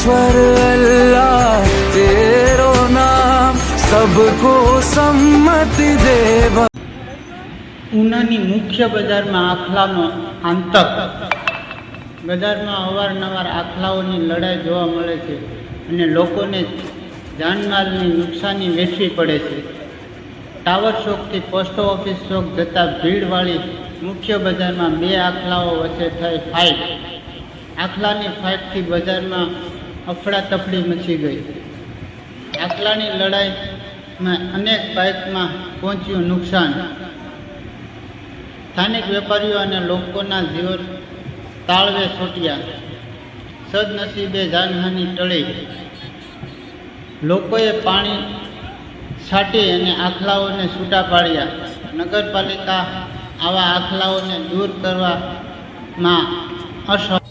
ईश्वर अल्लाह तेरो नाम सबको सम्मति दे ઉનાની મુખ્ય બજારમાં આખલાનો આંતક બજારમાં અવારનવાર આખલાઓની લડાઈ જોવા મળે છે અને લોકોને જાનમાલની નુકસાની વેઠવી પડે છે ટાવર ચોકથી પોસ્ટ ઓફિસ ચોક જતા ભીડવાળી મુખ્ય બજારમાં બે આખલાઓ વચ્ચે થઈ ફાઇટ આખલાની ફાઇટથી બજારમાં અફડાતફડી મચી ગઈ. આટલાની લડાઈમાં અનેક બાઇકમાં પહોંચ્યું નુકસાન. સ્થાનિક વેપારીઓ અને લોકોના જીવન તાળવે છોટ્યા. સદનસીબે જાનહાની ટળી. લોકોએ પાણી છાંટી અને આખલાઓને છૂટા પાડ્યા. નગરપાલિકા આવા આખલાઓને દૂર કરવામાં અસમ